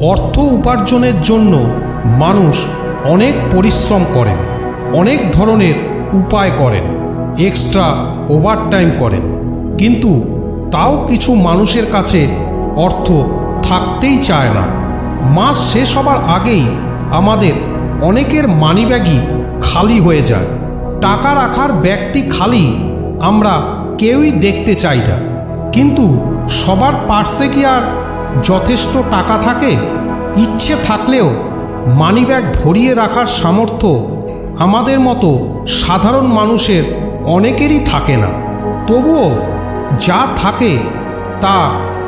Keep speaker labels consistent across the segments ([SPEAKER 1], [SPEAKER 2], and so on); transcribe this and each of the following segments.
[SPEAKER 1] অর্থ উপার্জনের জন্য মানুষ অনেক পরিশ্রম করেন, অনেক ধরনের উপায় করেন এক্সট্রা ওভারটাইম করেন। কিন্তু তাও কিছু মানুষের কাছে অর্থ থাকতেই চায় না। মাস শেষ হবার আগেই আমাদের অনেকের মানিব্যাগই খালি হয়ে যায়। টাকা রাখার ব্যাগটি খালি আমরা কেউই দেখতে চাই না। কিন্তু সবার পার্সে কি আর যথেষ্ট টাকা থাকে, ইচ্ছে থাকলেও মানিব্যাগ ভরিয়ে রাখার সামর্থ্য আমাদের মতো সাধারণ মানুষের অনেকেরই থাকে না। তবুও যা থাকে তা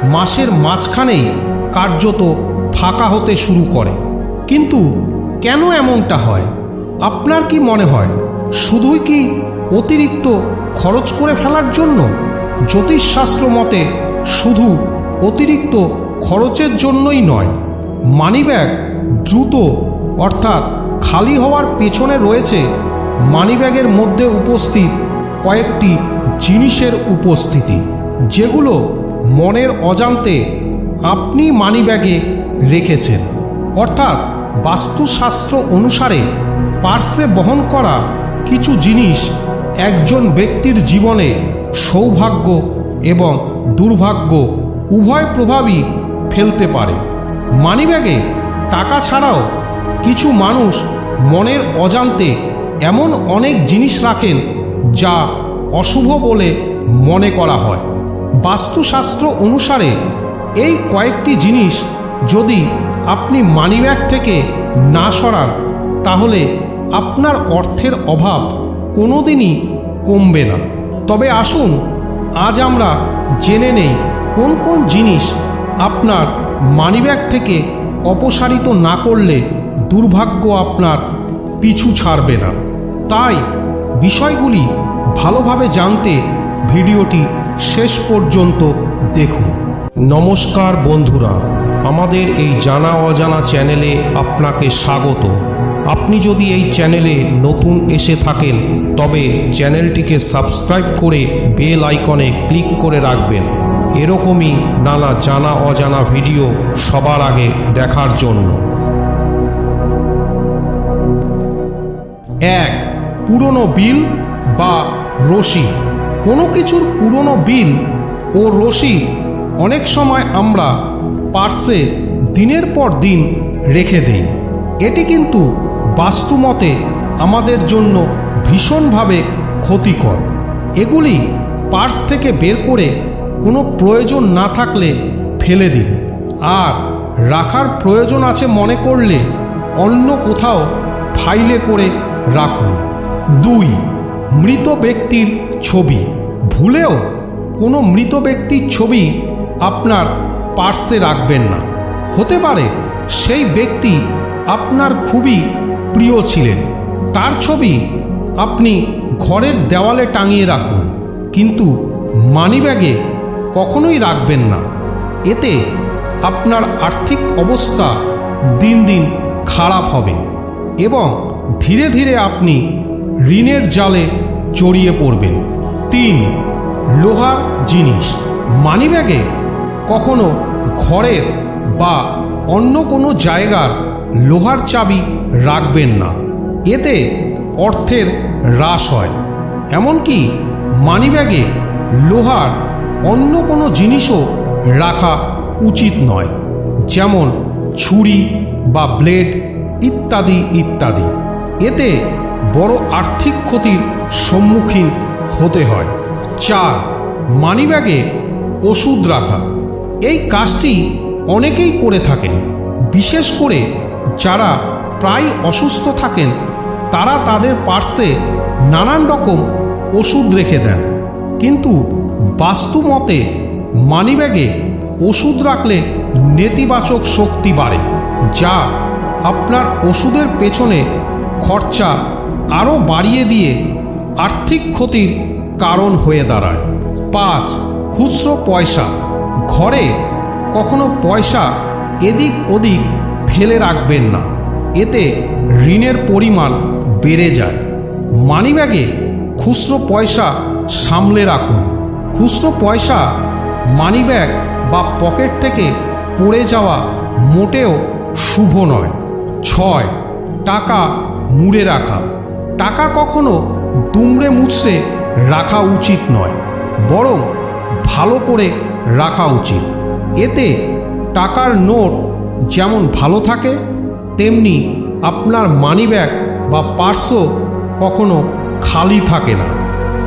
[SPEAKER 1] মাসের মাঝখানেই কার্যত ফাঁকা হতে শুরু করে। কিন্তু কেন এমনটা হয়? আপনার কি মনে হয়, শুধুই কি অতিরিক্ত খরচ করে ফেলার জন্য? জ্যোতিষশাস্ত্র মতে শুধু অতিরিক্ত খরচের জন্যই নয়। মানিব্যাগ দ্রুত, অর্থাৎ খালি হওয়ার পেছনে রয়েছে মানিব্যাগের মধ্যে উপস্থিত কয়েকটি জিনিসের উপস্থিতি, যেগুলো মনের অজান্তে আপনি মানিব্যাগে রেখেছেন। অর্থাৎ বাস্তুশাস্ত্র অনুসারে পার্শ্বে বহন করা কিছু জিনিস একজন ব্যক্তির জীবনে সৌভাগ্য এবং দুর্ভাগ্য উভয় প্রভাবই ফেলতে পারে। মানিব্যাগে টাকা ছাড়াও কিছু মানুষ মনের অজান্তে এমন অনেক জিনিস রাখেন যা অশুভ বলে মনে করা হয়। বাস্তুশাস্ত্র অনুসারে এই কয়েকটি জিনিস যদি আপনি মানিব্যাগ থেকে না সরান, তাহলে আপনার অর্থের অভাব কোনোদিনই কমবে না। তবে আসুন, আজ আমরা জেনে নেই কোন কোন জিনিস আপনার মানিব্যাগ থেকে অপসারিত না করলে দুর্ভাগ্য আপনার পিছু ছাড়বে না। তাই বিষয়গুলি ভালোভাবে জানতে ভিডিওটি শেষ পর্যন্ত দেখুন। নমস্কার বন্ধুরা, আমাদের এই জানা অজানা চ্যানেলে আপনাকে স্বাগত। আপনি যদি এই চ্যানেলে নতুন এসে থাকেন, তবে চ্যানেলটিকে সাবস্ক্রাইব করে বেল আইকনে ক্লিক করে রাখবেন। এরকমই নানা জানা অজানা ভিডিও সবার আগে দেখার জন্য। এক, পুরনো বিল বা রশি। কোনো কিছুর পুরনো বিল ও রশি অনেক সময় আমরা পার্সে দিনের পর দিন রেখে দেই। এটি কিন্তু বাস্তুমতে আমাদের জন্য ভীষণভাবে ক্ষতিকর। এগুলি পার্স থেকে বের করে কোনো প্রয়োজন না থাকলে ফেলে দিন। আর রাখার প্রয়োজন আছে মনে করলে অন্য কোথাও ফাইলে করে রাখুন। দুই, মৃত ব্যক্তির ছবি। ভুলেও কোনো মৃত ব্যক্তির ছবি আপনার পার্সে রাখবেন না। হতে পারে সেই ব্যক্তি আপনার খুবই প্রিয় ছিলেন। তার ছবি আপনি ঘরের দেওয়ালে টাঙিয়ে রাখুন। কিন্তু মানিব্যাগে কখনোই রাখবেন না। এতে আপনার আর্থিক অবস্থা দিন দিন খারাপ হবে এবং ধীরে ধীরে আপনি ঋণের জালে জড়িয়ে পড়বেন। তিন, লোহার জিনিস। মানিব্যাগে কখনো ঘরের বা অন্য কোনো জায়গার লোহার চাবি রাখবেন না। এতে অর্থের হ্রাস হয়। এমনকি মানিব্যাগে লোহার অন্য কোনো জিনিসও রাখা উচিত নয়। যেমন ছুরি বা ব্লেড, ইত্যাদি ইত্যাদি। এতে বড় আর্থিক ক্ষতির সম্মুখীন হতে হয়। চার, মানিব্যাগে ওষুধ রাখা। এই কাজটি অনেকেই করে থাকেন। বিশেষ করে যারা প্রায় অসুস্থ থাকেন, তারা তাদের পার্সে নানান রকম ওষুধ রেখে দেন। কিন্তু বাস্তু মতে মানিব্যাগে ওষুধ রাখলে নেতিবাচক শক্তি বাড়ে, যা আপনার ওষুধের পেছনে খরচা আরও বাড়িয়ে দিয়ে আর্থিক ক্ষতির কারণ হয়ে দাঁড়ায়। পাঁচ, খুচরো পয়সা। ঘরে কখনো পয়সা এদিক ওদিক ফেলে রাখবেন না। এতে ঋণের পরিমাণ বেড়ে যায়। মানিব্যাগে খুচরো পয়সা সামলে রাখুন। খুচরো পয়সা মানিব্যাগ বা পকেট থেকে পড়ে যাওয়া মোটেও শুভ নয়। ছয়, টাকা মুড়ে রাখা। টাকা কখনো দুমড়ে মুছড়ে রাখা উচিত নয়, বরং ভালো করে রাখা উচিত। এতে টাকার নোট যেমন ভালো থাকে, তেমনি আপনার মানিব্যাগ বা পার্সও কখনো খালি থাকে না।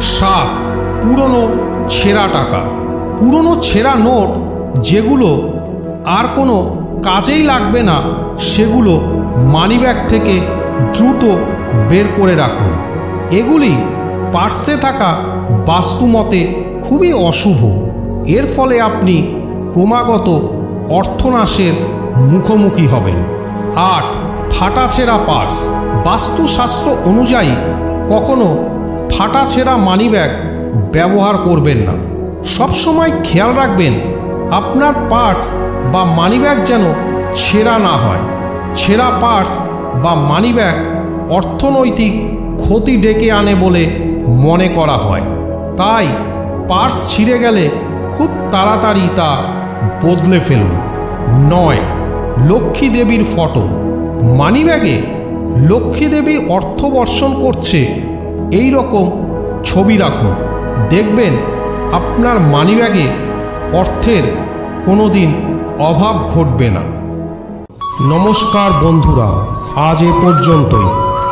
[SPEAKER 1] সাত, পুরনো ছেঁড়া টাকা। পুরনো ছেঁড়া নোট, যেগুলো আর কোনো কাজেই লাগবে না, সেগুলো মানিব্যাগ থেকে দ্রুত বের করে রাখুন। এগুলি পার্সে থাকা বাস্তুমতে খুবই অশুভ। এর ফলে আপনি ক্রমাগত অর্থনাশের মুখোমুখি হবেন। আট ফাটাছেঁড়া পার্স। বাস্তুশাস্ত্র অনুযায়ী কখনো ফাটাছেঁড়া মানিব্যাগ ব্যবহার করবেন না। সবসময় খেয়াল রাখবেন, আপনার পার্স বা মানিব্যাগ যেন ছেঁড়া না হয়। ছেঁড়া পার্স বা মানিব্যাগ অর্থনৈতিক ক্ষতি ডেকে আনে বলে মনে করা হয়। তাই পার্স ছিঁড়ে গেলে খুব তাড়াতাড়ি তা বদলে ফেলুন। নয়, লক্ষ্মী দেবীর ফটো মানিব্যাগে লক্ষ্মী দেবী অর্থ বর্ষণ করছে এই রকম ছবি রাখুন। দেখবেন আপনার মানিব্যাগে অর্থের কোনো দিন অভাব ঘটবে না। নমস্কার বন্ধুরা, আজ এ পর্যন্তই।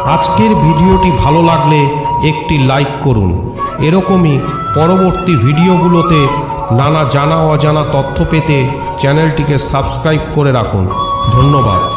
[SPEAKER 1] আজকের ভিডিওটি ভালো লাগলে একটি লাইক করুন। এরকমই পরবর্তী ভিডিওগুলোতে নানা জানা অজানা তথ্য পেতে চ্যানেলটিকে সাবস্ক্রাইব করে রাখুন। ধন্যবাদ।